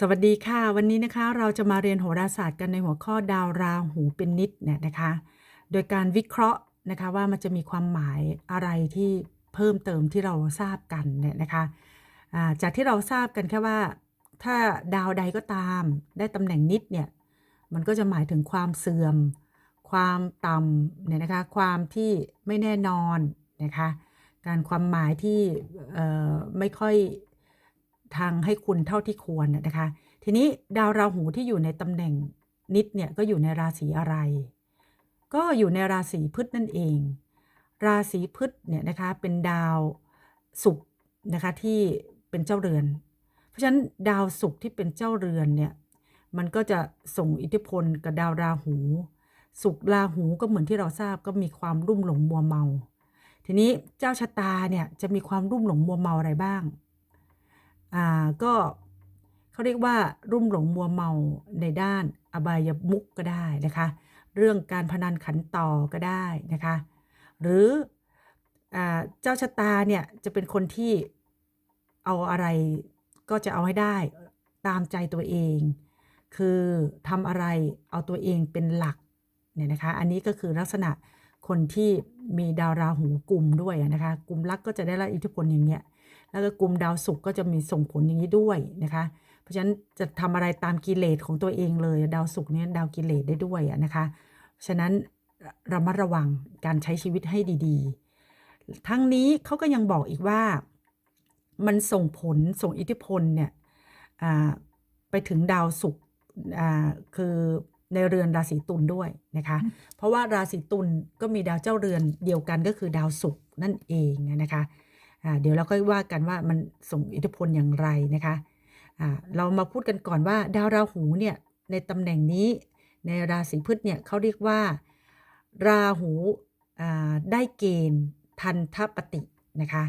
สวัสดีค่ะ วันนี้นะคะเราจะมาเรียนโหราศาสตร์กันในหัวข้อดาวราหูเป็นนิดเนี่ยนะคะ โดยการวิเคราะห์นะคะว่ามันจะมีความหมายอะไรที่เพิ่มเติมที่เราทราบกันเนี่ยนะคะจากที่เราทราบกันแค่ว่า ถ้าดาวใดก็ตามได้ตำแหน่งนิดเนี่ยมันก็จะหมายถึงความเสื่อม ความต่ำเนี่ยนะคะความที่ไม่แน่นอนนะคะการความหมายที่ไม่ค่อย ทางให้คุณเท่าที่ควรน่ะนะคะ ทีนี้ดาวราหูที่อยู่ในตำแหน่งนิดเนี่ยก็อยู่ในราศีอะไร ก็อยู่ในราศีพฤษนั่นเอง ราศีพฤษเนี่ยนะคะเป็นดาวศุกร์นะคะที่เป็นเจ้าเรือน เพราะฉะนั้นดาวศุกร์ที่เป็นเจ้าเรือนเนี่ยมันก็จะส่งอิทธิพลกับดาวราหูศุกร์ราหูก็เหมือนที่เราทราบก็มีความรุ่มหลงมัวเมา ทีนี้เจ้าชะตาเนี่ยจะมีความรุ่มหลงมัวเมาอะไรบ้าง อ่าก็เขาเรียกว่ารุ่มหลงมัวเมาในด้านอบายมุกก็ได้นะคะ เรื่องการพนันขันต่อก็ได้นะคะ หรืออเจ้าชะตาเนี่ยจะเป็นคนที่เอาอะไรก็จะเอาให้ได้ตามใจตัวเอง คือทำอะไรเอาตัวเองเป็นหลักเนี่ยนะคะ อันนี้ก็คือลักษณะคนที่มีดาวราหูกลุ่มด้วยนะคะ กลุ่มลักก็จะได้รับอิทธิพลอย่างเงี้ย แล้วก็กลุ่มดาวศุกร์ก็จะมีส่งผลอย่างนี้ด้วยนะคะ เพราะฉะนั้นจะทำอะไรตามกิเลสของตัวเองเลย ดาวศุกร์เนี่ยดาวกิเลสได้ด้วยนะคะฉะนั้นระมัดระวังการใช้ชีวิตให้ดี ๆ ทั้งนี้เขาก็ยังบอกอีกว่ามันส่งผลส่งอิทธิพลเนี่ยไปถึงดาวศุกร์คือในเรือนราศีตุลด้วยนะคะ เพราะว่าราศีตุลก็มีดาวเจ้าเรือนเดียวกันก็คือดาวศุกร์นั่นเองนะคะ เดี๋ยวเราก็ว่ากันว่ามันส่งอิทธิพลอย่างไรนะคะเรามาพูดกันก่อนว่าดาวราหูเนี่ยในตำแหน่งนี้ในราศีพฤษเนี่ยเขาเรียกว่า ราหูได้เกณฑ์ทันทปฏินะคะ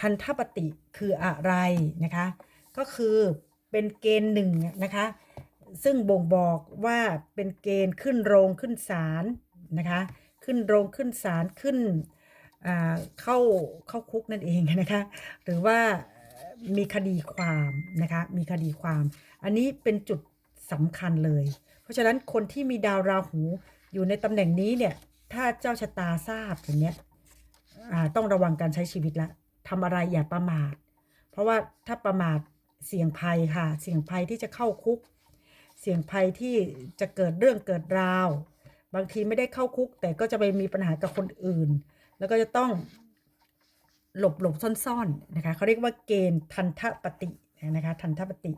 ทันทปฏิคืออะไรนะคะก็คือเป็นเกณฑ์หนึ่งนะคะซึ่งบ่งบอกว่าเป็นเกณฑ์ขึ้นโรงขึ้นศาลนะคะขึ้นโรงขึ้นศาลขึ้น เข้าเข้าคุกนั่นเองนะคะหรือว่ามีคดีความนะคะมีคดีความ อันนี้เป็นจุดสำคัญเลย เพราะฉะนั้นคนที่มีดาวราหูอยู่ในตำแหน่งนี้เนี่ยถ้าเจ้าชะตาทราบอย่างเนี้ยต้องระวังการใช้ชีวิตละทำอะไรอย่าประมาท เพราะว่าถ้าประมาทเสี่ยงภัยค่ะ เสี่ยงภัยที่จะเข้าคุก เสี่ยงภัยที่จะเกิดเรื่องเกิดราว บางทีไม่ได้เข้าคุก แต่ก็จะไปมีปัญหากับคนอื่น แล้วก็จะต้องหลบหลบซ่อนๆนะคะเขาเรียกว่าเกณฑ์ทันทปฏินะคะทันทปฏิ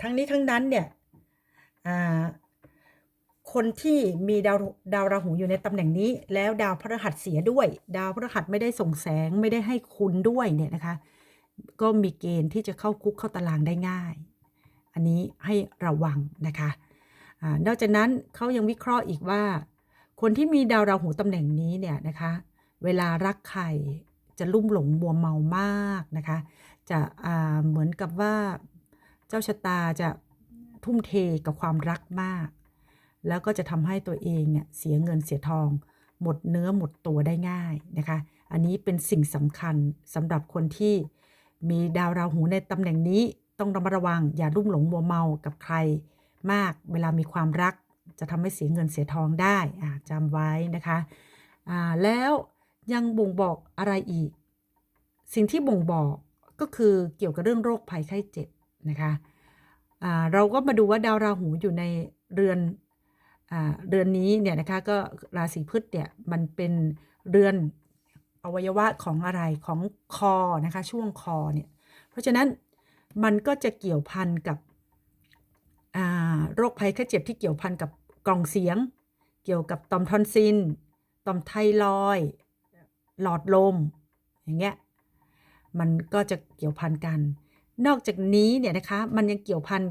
ทั้งนี้ทั้งนั้นเนี่ยคนที่มีดาวดาวราหูอยู่ในตำแหน่งนี้ แล้วดาวพฤหัสเสียด้วย ดาวพฤหัสไม่ได้ส่งแสงไม่ได้ให้คุณด้วยเนี่ยนะคะก็มีเกณฑ์ที่จะเข้าคุกเข้าตารางได้ง่าย อันนี้ให้ระวังนะคะอนอกจากนั้นเขายังวิเคราะห์อีกว่า คนที่มีดาวราหูตำแหน่งนี้เนี่ยนะคะ เวลารักใครจะลุ่มหลงมัวเมามากนะคะ จะเหมือนกับว่าเจ้าชะตาจะทุ่มเทกับความรักมาก แล้วก็จะทำให้ตัวเองเนี่ยเสียเงินเสียทอง หมดเนื้อหมดตัวได้ง่ายนะคะ อันนี้เป็นสิ่งสำคัญสำหรับคนที่มีดาวราหูในตำแหน่งนี้ต้องระมัดระวัง อย่าลุ่มหลงมัวเมากับใครมาก เวลามีความรักจะทำให้เสียเงินเสียทองได้จำไว้นะคะ แล้ว ยังบ่งบอกอะไรอีก สิ่งที่บ่งบอกก็คือเกี่ยวกับเรื่องโรคภัยไข้เจ็บนะคะเราก็มาดูว่าดาวราหูอยู่ในเรือนอเรือนนี้เนี่ยนะคะก็ราศีพฤษเนี่ยมันเป็นเรือนอวัยวะของอะไรของคอนะคะช่วงคอเนี่ยเพราะฉะนั้นมันก็จะเกี่ยวพันกับโรคภัยไข้เจ็บที่เกี่ยวพันกับกล่องเสียง เกี่ยวกับต่อมทอนซิลต่อมไทรอย หลอดลม อย่างเงี้ย มันก็จะเกี่ยวพันกัน นอกจากนี้เนี่ยนะคะ มันยังเกี่ยวพัน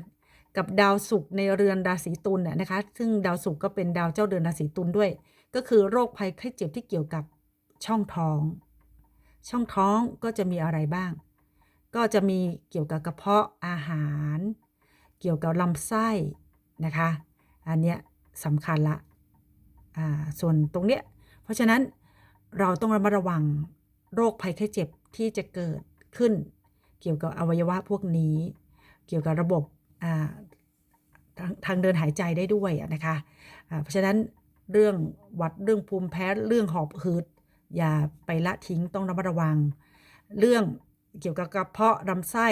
กับดาวศุกร์ในเรือนราศีตุลน่ะนะคะ ซึ่งดาวศุกร์ก็เป็นดาวเจ้าเรือนราศีตุลด้วย ก็คือโรคภัยไข้เจ็บที่เกี่ยวกับช่องท้อง ช่องท้องก็จะมีอะไรบ้าง ก็จะมีเกี่ยวกับกระเพาะอาหาร เกี่ยวกับลำไส้นะคะ อันเนี้ยสำคัญละ อ่า ส่วนตรงเนี้ย เพราะฉะนั้น เราต้องระมัดระวังโรคภัยไข้เจ็บที่จะเกิดขึ้น เกี่ยวกับอวัยวะพวกนี้ เกี่ยวกับระบบทางทางเดินหายใจได้ด้วยนะคะอ่าเพราะฉะนั้นเรื่องหวัดเรื่องภูมิแพ้เรื่องหอบหืดอย่าไปละทิ้งต้องระมัดระวัง เรื่องเกี่ยวกับกระเพาะลำไส้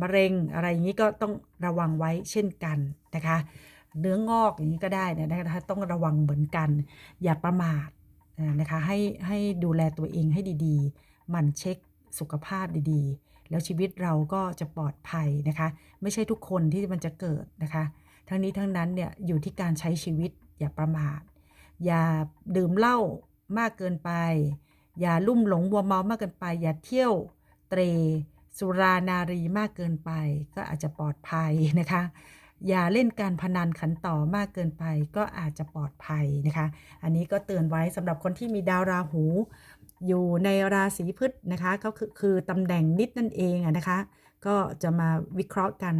มะเร็งอะไรอย่างนี้ก็ต้องระวังไว้เช่นกันนะคะ เนื้องอกอย่างนี้ก็ได้นยนะคะต้องระวังเหมือนกัน อย่าประมาท นะคะให้ให้ดูแลตัวเองให้ดีๆ มันเช็คสุขภาพดีๆ แล้วชีวิตเราก็จะปลอดภัยนะคะ ไม่ใช่ทุกคนที่มันจะเกิดนะคะ ทั้งนี้ทั้งนั้นเนี่ยอยู่ที่การใช้ชีวิตอย่าประมาท อย่าดื่มเหล้ามากเกินไป อย่าลุ่มหลงวัวเมามากเกินไป อย่าเที่ยวเตรสุรานารีมากเกินไป ก็อาจจะปลอดภัยนะคะ อย่าเล่นการพนันขันต่อมากเกินไปก็อาจจะปลอดภัยนะคะ อันนี้ก็เตือนไว้สำหรับคนที่มีดาวราหู อยู่ในราศีพฤษนะคะก็คือคือตำแหน่งนิดนั่นเองนะคะ ก็จะมาวิเคราะห์กัน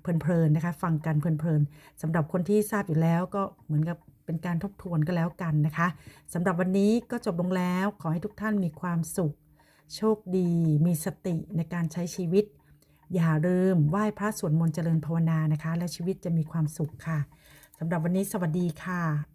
เพลินๆนะคะฟังกันเพลินๆสำหรับคนที่ทราบอยู่แล้วก็เหมือนกับเป็นการทบทวนก็แล้วกันนะคะสำหรับวันนี้ก็จบลงแล้วขอให้ทุกท่านมีความสุข โชคดี มีสติในการใช้ชีวิต อย่าลืมไหว้พระสวดมนต์เจริญภาวนานะคะ และชีวิตจะมีความสุขค่ะสำหรับวันนี้สวัสดีค่ะ